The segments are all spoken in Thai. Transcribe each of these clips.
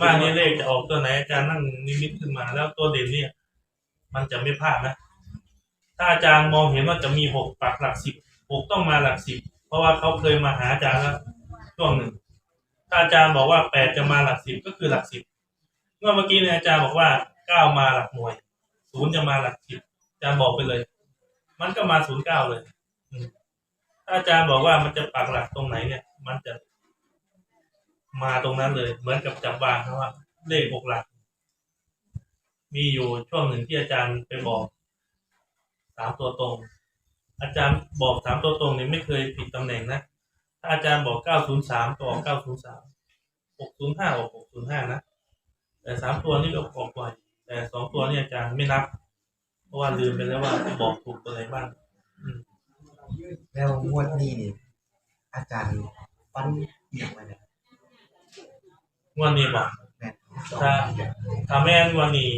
ว่านี่เลขจะออกตัวไหนอาจารย์นั่งนิมิตขึ้นมา แล้วตัวเด่นเนี่ย มันจะไม่พลาดนะ ถ้าอาจารย์มองเห็นว่าจะมีหกปักหลักสิบหกต้องมาหลักสิบเพราะว่าเขาเคยมาหาอาจารย์แล้วช่วงหนึ่งถ้าอาจารย์บอกว่าแปดจะมาหลักสิบก็คือหลักสิบเมื่อเมื่อกี้เนี่ยอาจารย์บอกว่าเก้ามาหลักหน่วยศูนย์จะมาหลักสิบอาจารย์บอกไปเลย มันก็มาศูนย์เก้าเลยถ้าอาจารย์บอกว่ามันจะปักหลักตรงไหนเนี่ย มันจะ มาตรงนั้นเลย เหมือนกับจับวางครับว่า เลขหกหลัก มีอยู่ช่วงหนึ่งที่อาจารย์ไปบอกสามตัวตรง อาจารย์บอกสามตัวตรงเนี่ยไม่เคยผิดตำแหน่งนะถ้าอาจารย์บอกเก้าศูนย์สามก็ออกเก้าศูนย์สามหกศูนย์ห้าออกหกศูนย์ห้านะแต่สามตัวนี่ก็ออกบ่อยแต่สองตัวนี่อาจารย์ไม่นับ เพราะว่าลืมไปแล้วว่าบอกถูกตัวไหนบ้างอืมแล้วงวดนี้นี่อาจารย์ฟันเอียงไว้เนี่ย วันนี้บ่ถ้าถ้าแม่นวันนี้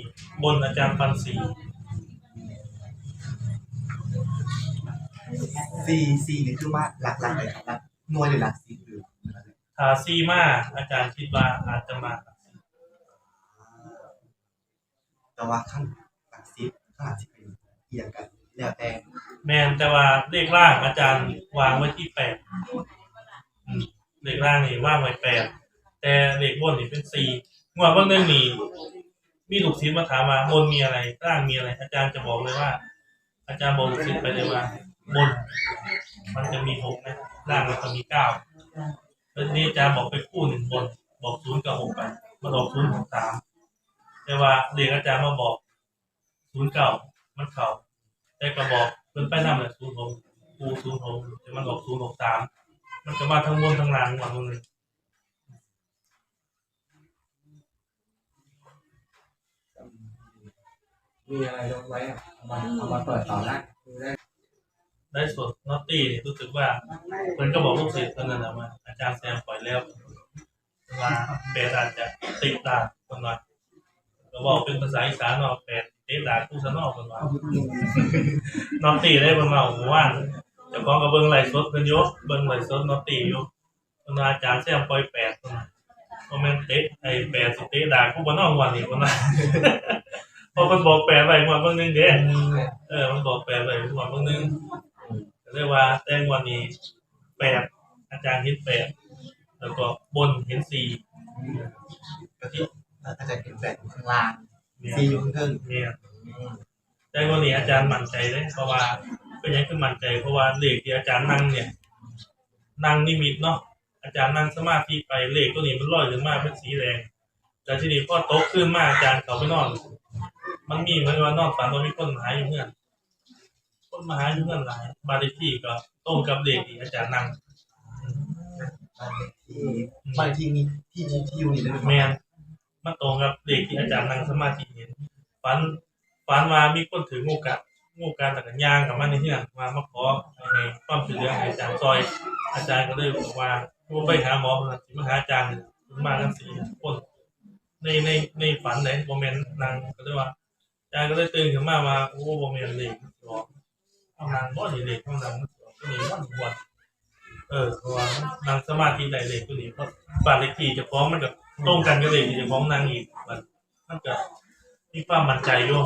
บนอาจารย์ปันสีซีซีนี่คือว่าหลักหลักเลยครับหลักหน่วยหรือหลักสิบหรือถ้าซีมากอาจารย์คิดว่าอาจจะมาแต่ว่าข้างหลักสิบข้างหลักสิบเป็นเอียงกันแล้วแต่แม่นแต่ว่าเลขล่างอาจารย์วางไว้ที่แปดเลขล่างนี่ว่างไว้แปด แต่เลขบนนี่เป็นสี่งวดวันหนึงนี่มีลูกศิษย์มาถามว่าบนมีอะไรล่างมีอะไร อาจารย์จะบอกเลยว่า อาจารย์บอกลูกศิษย์ไปเลยว่าบน มันจะมีหกนะล่างมันจะมีเก้าแล้วนี้อาจารย์บอกไปคู่หนึ่งบน บอกศูนย์กับหกไปมันออกศูนย์หกสามแต่ว่าเด็กอาจารย์มาบอกศูนย์เก่ามันเข่าแต่ก็บอกเพิ่นไปนำเลยศูนย์หกคูศูนย์หกแต่มันออกศูนย์หกสามมันจะมาทั้งบนทั้งล่างหมดเลย มีอะไรลงไว้อะเอามาเอามาเปิดต่อได้ดูได้ได้สดนอตตี้รู้สึกว่าเพิ่นก็บอกลูกศิษย์เท่านั้นแหละว่าอาจารย์แซมปล่อยแล้วว่าแปดอาจจะติดตาคนว่าก็บอกเป็นภาษาอีสานเนาะแปดติดตาคู่ซะเนอกคนว่านอตตี้ได้บิ่งมาหมู่านเจ้าของก็เบิ่งไหลสดเพิ่นยู่เบิ่งไหลสดนอตตี้อยู่คนว่าอาจารย์แซมปล่อยแปดเพิ่นว่าบ่แม่นเตะไอ้แปดสเตะดากูบ่นอกวันนี้เพิ่นว่า พอเพิ่นบอกแปดไว้งวดเบิ่งหนึงเด้เออ มันบอกแปดไว้งวดเบิ่งหนึงก็เลยว่าแต่งวันนี้แปดอาจารย์เห็นแปดแล้วก็บนเห็นสี่ก็ที่อาจารย์เห็นแปดอยู่ข้างล่างเนี่ยซีอยู่ข้างเทิงเนี่ยอืมแต่วันนี้อาจารย์มั่นใจเลยเพราะว่าเป็นยังคือมั่นใจเพราะว่าเลขที่อาจารย์นั่งเนี่ย นั่งนิมิตเนาะอาจารย์นั่งสมาธิไปเลขตัวนี้มันลอยขึ้นมาเป็นสีแดงแต่ทีนี้พอโต๊ะขึ้นมาอาจารย์เขาไปนอน มันมีเหมือนว่านอนฝันว่ามีคนมาหาอยู่เพื่อนคนมาหาอยู่เพื่อนหลายบาริที่ก็ตรงกับเลขที่อาจารย์นั่งบ้านเลขที่บ้านที่มีที่ที่ที่อยู่นี่เลยแมนมันตรงกับเลขที่อาจารย์นั่งสมาธิเห็นฝันฝันว่ามีคนถืองูกัดงูกัดแต่กันย่างกับมันในที่นั่นมามาขอให้ความช่วยเหลือให้อาจารย์ซอย อาจารย์ก็เลยบอกว่าว่าไปหาหมอมาสิมาหาอาจารย์มากันสี่คนในในในฝันเลยโมเมนต์นางก็เลยว่า อาจารย์ก็เลยตื่นขึ้นมาว่าโอ้โมเมนต์เลยหรอกเอานางบ่ดีเลยเอานางก็นี่วันวันเออเพราะว่านางสมาธิได้เลยตัวนี้เพราะบ้านเลขที่เจะฟ้าของมันกับตรงกันก็เลยที่เจะฟ้าของนางอีกมันมันก็มีความมั่นใจอยู่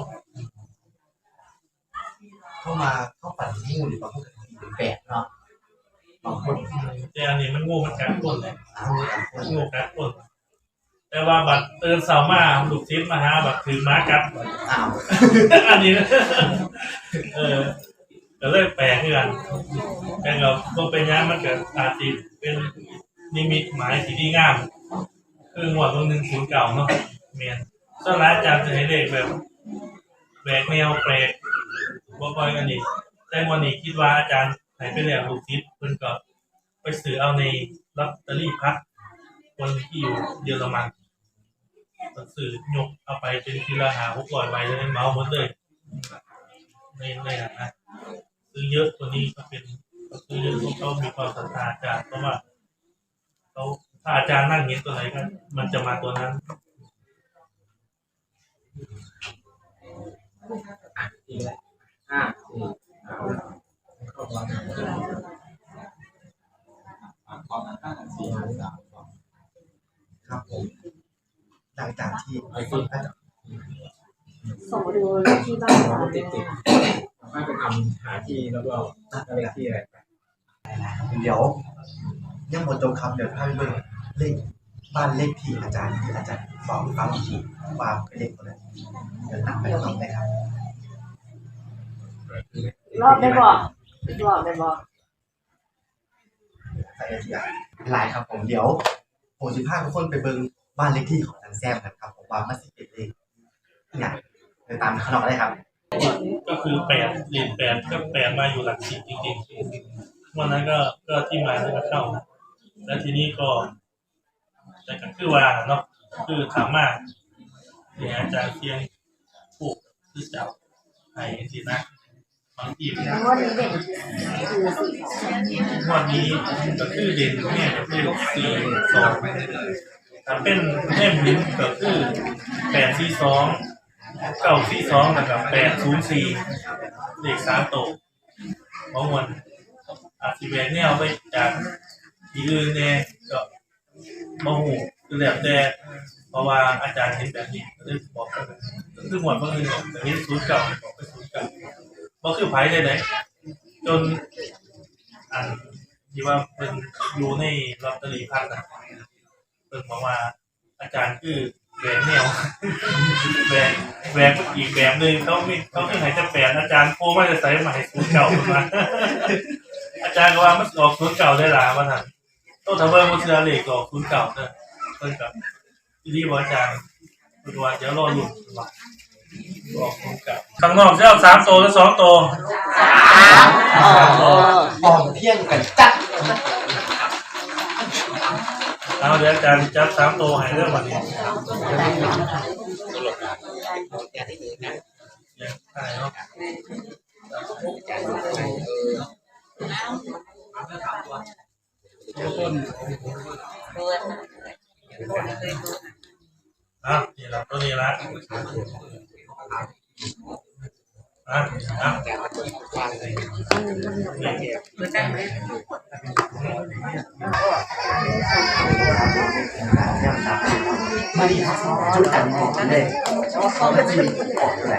เข้ามาเข้าฝันงูหรือบางคนก็ตีเป็นแปดเนาะบางคนแต่อันนี้มันงูมันกัดคนเลยเอาบางคนงูกัดคน แต่ว่าบัตรเตือนสาวมาลูกศิษย์มาหาบัตรถือม้ากัดอ้าวอันนี้นะเออก็เลยแปลกเหมือนกันแต่ก็ก็เป็นอยังมันเกิดอาจจะเป็นนิมิตหมายที่ดีงาม คือหมวดตรงหนึ่งศูนย์เก่าเนาะเมียนส่วนร้านอาจารย์จะให้เลขแบบแบกแนวแปลกบ่ค่อยกันอีกแต่วันนี้คิดว่าอาจารย์ให้ไปแล้วลูกศิษย์เพิ่นก็ไปซื้อเอาในลอตเตอรี่พัดคนที่อยู่เยอรมัน ก็คือยกเอาไปเป็นทีละหาหกร้อยใบเลยเมาหมดเลยในในนะนนะซื้อเยอะตัวนี้ก็เป็นก็ซื้อเยอะเพราะเขามีความศรัทธาอาจารย์เพราะว่าเขาถ้าอาจารย์นั่งเห็นตัวไหนก็มันจะมาตัวนั้นอีกแล้วห้าสี่เอาเข้ามาตอนนั้นห้าสี่ห้าสามสอง ครับผม ไอ้ที่ส่งมาดูที่บ้านก่อนติดติดไม่ไปทำหาที่แล้วก็อะไรที่อะไรไปเดี๋ยวยังหมดจงคำเดี๋ยวพาไปเบิ่งเลขบ้านเลขที่อาจารย์ที่อาจารย์บอกฟังอีกทีว่าเป็นเลขคนนั้นเดี๋ยวตั้งไปตรงไหนครับรอบได้บอกรอบได้บอกใส่ทีอะหลายครับผมเดี๋ยวผมสิพาทุกคนไปเบิ่ง บ้านเลขที่ของอาจารย์แซมกันครับผมว่ามันสิเป็นเลขอย่างเดินตามข้างนอกได้ครับ ก็คือแปดเหรียญแปดก็แปดมาอยู่หลักสิบจริงๆวันนั้นก็ก็ที่มาที่มาเข้านะแล้วทีนี้ก็แต่ก็คือว่าเนาะคือถามมากเนี่ยอาจารย์เพียงผูกคือจับให้สินะบางทีงวดนี้เด่นคือสี่สองงวันนี้ก็คือเด่นเนี่ยก็คือสี่สอง ถ้าเป็นแม่หมินก็คือแปดสี่สองเก้าสี่สองแล้วก็แปดศูนย์สี่เลขสามตวเพราะมันอาจสิแหวนแนวไปจากที่อื่นเนี่ยก็มโหคือแบบแต่เพราะว่าอาจารย์เห็นแบบนี้ก็เลยบอกกันก็คือหมวดบางทีเนี่ยเห็นศูนย์เก่าบอกไปศูนย์เก่าบ่คือไผเลยนะจนอันที่ว่าเป็นอยู่ในลอตเตอรี่พัดนะ เป็นบอกว่า อาจารย์คือแหวนแนวแหวนแหวนอีกแบบหนึ่งเขาไม่เขาไม่ให้จะแปลอาจารย์โค้ว่าจะใส่มาให้ศูนย์เก่ามาอาจารย์ก็ว่ามันออกศูนย์เก่าได้หลามาทำต้องทำเบอร์มันเชื่อเลขออกศูนย์เก่าเนอะเพิ่นกับที่นี่บอกอาจารย์เป็นว่าเดี๋ยวรอหลุดว่าออกศูนย์เก่าข้างนอกจะเอาสามตัวหรือสองตัวออกเที่ยงกันจัด เอาเดี๋ยวอาจารย์จับสามตัวให้เรื่องวันนี้ยังไงเนาะอะนี่ละตัวนี้ละอะอะ มาดีจุดอันของเลขมันจะมีออกอะไร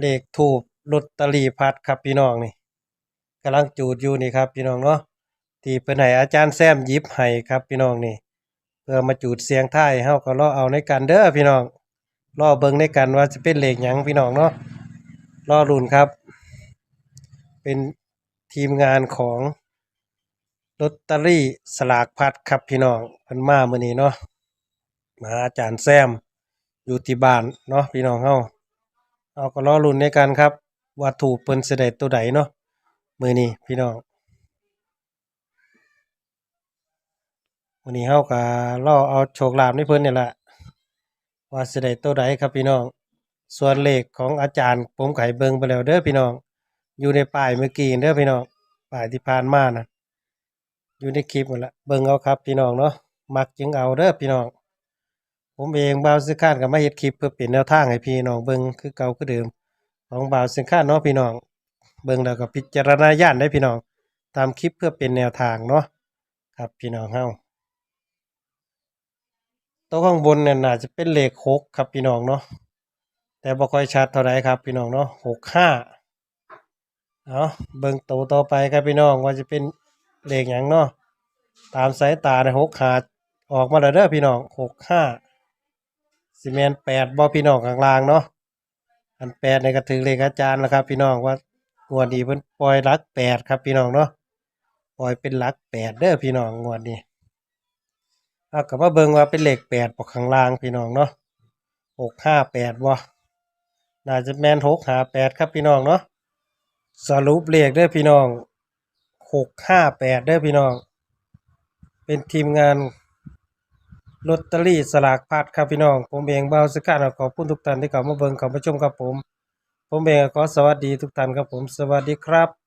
เลขทูบลอตเตอรี่พัดครับพี่น้องนี่กำลังจูดอยู่นี่ครับพี่น้องเนาะที่เพิ่นให้อาจารย์แซมยิบให้ครับพี่น้องนี่ เพื่อมาจูดเสียงท้ายเฮาก็รอเอาในกันเด้อพี่น้องรอเบิ่งในกันว่าจะเป็นเลขหยังพี่น้องเนาะรอลุ้นครับ เป็นทีมงานของลอตเตอรี่สลากพัดครับพี่น้องเพิ่นมามื้อนี้เนาะมาอาจารย์แซมอยู่ที่บ้านเนาะพี่น้องเฮาเอาก็รอลุ้นในกันครับ ว่าถูกเปิ้นสิได้ตัวใดเนาะมื้อนี้พี่น้อง มื้อนี้เฮาก็รอเอาโชคลาภในเพิ่นนี่แหละว่าสิได้ตัวใดครับพี่น้อง ส่วนเลขของอาจารย์ ผมไขเบิงไปแล้วเด้อพี่น้อง อยู่ในป้ายเมื่อกี้เด้อพี่น้องป้ายที่ผ่านมานะอยู่ในคลิปหมดละเบิงเอาครับพี่น้องเนาะมักจึงเอาเด้อพี่น้อง ผมเองบ่าวสิค้านก็มาเฮ็ดคลิปเพื่อเป็นแนวทางให้พี่น้องเบิงคือเก่าคือเดิม ของบ่าวสิค้านเนาะพี่น้อง เบิงแล้วก็พิจารณาญาณได้พี่น้อง ตามคลิปเพื่อเป็นแนวทางเนาะครับพี่น้องเฮา ตัวข้างบนเนี่ยน่าจะเป็นเลขหกครับพี่น้องเนาะแต่บ่ค่อยชัดเท่าไหร่ครับพี่น้องเนาะหกห้าเอาเบิ่งตัวต่อไปครับพี่น้องว่าจะเป็นเลขหยังเนาะตามสายตาในหกขาออกมาแล้วเด้อพี่น้องหกห้าซีเมนแปดบอพี่น้องข้างล่างเนาะอันแปดในกระถือเลขอาจารย์แล้วครับ พี่น้องว่างวดนี้เพิ่นปล่อยลักแปดครับพี่น้องเนาะปล่อยเป็นลักแปดเด้อพี่น้องงวดนี้ เอากับว่าเบิ่งว่าเป็นเลขแปดปกข้างล่างพี่น้องเนาะหกห้าแปดบ่น่าจะแมนหกหาแปดครับพี่น้องเนาะสรุปเลขเด้พี่น้องหกห้าแปดเด้พี่น้อง เป็นทีมงานลอตเตอรี่สลากพัดครับพี่น้อง ผมเองเบาสกัดขอบคุณทุกท่านที่เข้ามาเบิ่งเข้ามาชมครับผม ผมเองขอสวัสดีทุกท่านครับผม สวัสดีครับ